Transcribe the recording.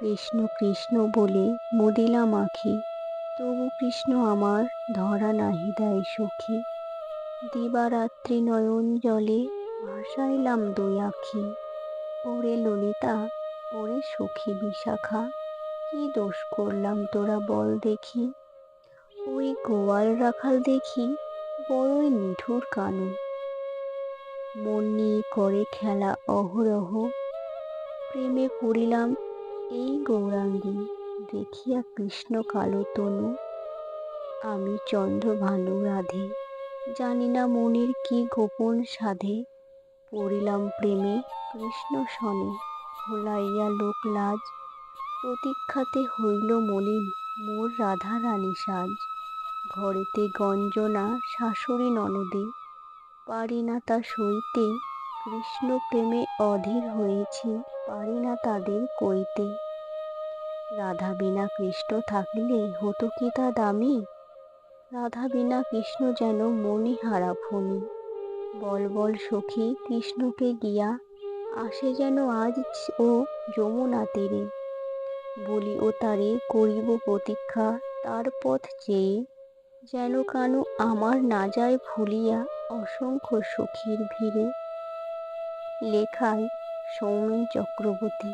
কৃষ্ণ কৃষ্ণ বলে মুদিলাম আঁখি তবু কৃষ্ণ আমার ধরা নাহি দেয় সখী। দিবারাত্রি নয়ন জলে ভাসাইলাম দুই আঁখি। ওরে ললিতা, ওরে সখী বিশাখা, কি দোষ করলাম তোরা বল দেখি। ওই গোয়াল রাখাল দেখি, বড়ই নিঠুর কানু। মন নিয়ে করে খেলা অহরহ। প্রেমে পড়িলাম এই গৌরাঙ্গী, দেখিয়া কৃষ্ণ কালো তনু, আমি চন্দ্র চন্দ্রভানু রাধে। জানি না মনের কি গোপন সাধে, পড়িলাম প্রেমে কৃষ্ণ সনে ভোলাইয়া লোক লাজ, প্রতীক্ষাতে হইল মলিন মোর রাধা রানী সাজ। ঘরেতে গঞ্জনা শাশুড়ি ননদে, পারি না তা সইতে কৃষ্ণ প্রেমে অধীর হয়েছি। পারি না তাদের কইতে। রাধা বিনা কৃষ্ণ থাকিলে হতো কি তা দামি? রাধা বিনা কৃষ্ণ যেন মনি হারা ভূমি। বল বল সখী কৃষ্ণকে গিয়া, আসে যেন আজ ও যমুনা তীরে। বলি, ও তারে করিব প্রতীক্ষা, তার পথ চেয়ে। যেন কেন আমার না যায় ভুলিয়া অসংখ্য সখীর ভিড়ে। লেখায় সৌমেন চক্রবর্তী।